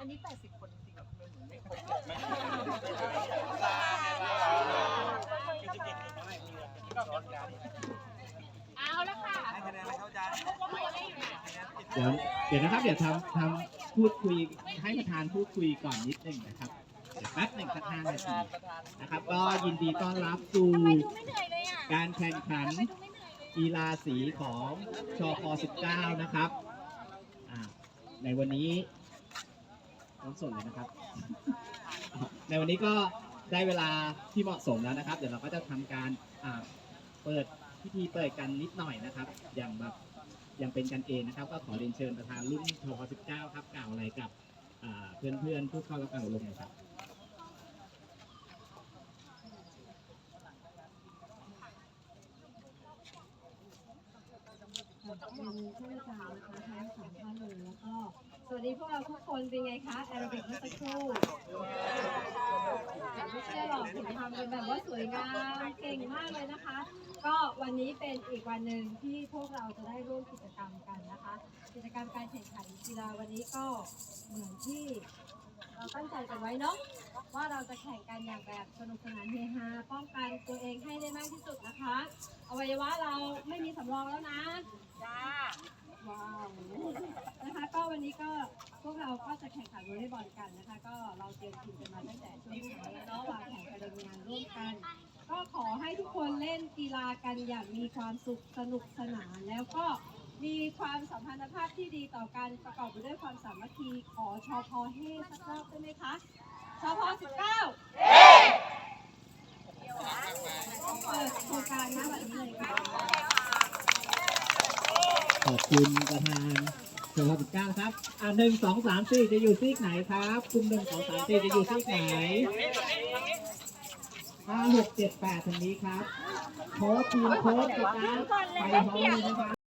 อันนี้ 80 คนจริงๆเหรอทำไมเหมือนไม่ครบเอาแล้วค่ะเดี๋ยวเดี๋ยวนะครับเดี๋ยวทำทำพูดคุยให้ประธานพูดคุยก่อนนิดหนึ่งนะครับเดี๋ยวแป๊บหนึ่งสักห้านาทีนะครับก็ยินดีต้อนรับสู่ทำไมดูไม่เหนื่อยเลยอะการแข่งขันทำไมดูไม่เหนื่อยเลยกีฬาสีของชพ19 นะครับอ่าในวันนี้ ต้องสดเลยนะครับ ในวันนี้ก็ได้เวลาที่เหมาะสมแล้วนะครับ เดี๋ยวเราก็จะทำการเปิดพิธีเปิดกันนิดหน่อยนะครับ อย่างแบบยังเป็นกันเองนะครับ ก็ขอเรียนเชิญประธานรุ่นชพ19 ครับ กล่าวอะไรกับอ่าเพื่อนๆผู้เข้ารับการอบรมน่อยครับขอบคุณท่านอาจารย์นะคะทั้งสองท่านเลยแล้วก็ สวัสดีพวกเราทุกคนเป็นไงคะแอโรบิกเมื่อสักครู่ไม่เชื่อหรอกเห็นทำกันแบบว่าสวยงามเก่งมากเลยนะคะ ก็วันนี้เป็นอีกวันหนึ่งที่พวกเราจะได้ร่วมกิจกรรมกันนะคะ กิจกรรมการแข่งขันกีฬาวันนี้ก็เหมือนที่เราตั้งใจกันไว้เนาะว่าเราจะแข่งกันอย่างแบบสนุกสนานเฮฮาป้องกันตัวเองให้ได้มากที่สุดนะคะอวัยวะเราไม่มีสำรองแล้วนะจ้าว้าวนะคะก็วันนี้ก็ พวกเราก็จะแข่งขันวอลเลย์บอลกันนะคะ ก็เราเตรียมทีมกันมาตั้งแต่ช่วงเช้าแล้วเนาะวางแผนการดำเนินงานร่วมกัน ก็ขอให้ทุกคนเล่นกีฬากันอย่างมีความสุขสนุกสนาน แล้วก็มีความสัมพันธภาพที่ดีต่อกันประกอบไปด้วยความสามัคคีขอชอพอเฮสักรอบได้ไหมคะชอพอสิบเก้าเปิดโครงการนะแบบนี้เลยค่ะขอบคุณประธาน ชพ19ครับ อ่าหนึ่งสองสามสี่จะอยู่ซีกไหนครับกลุ่มหนึ่งสองสามสี่จะอยู่ซีกไหนห้าหกเจ็ดแปดทางนี้ครับโค้ชทีมโค้ชนะไปพร้อมเลยนะครับ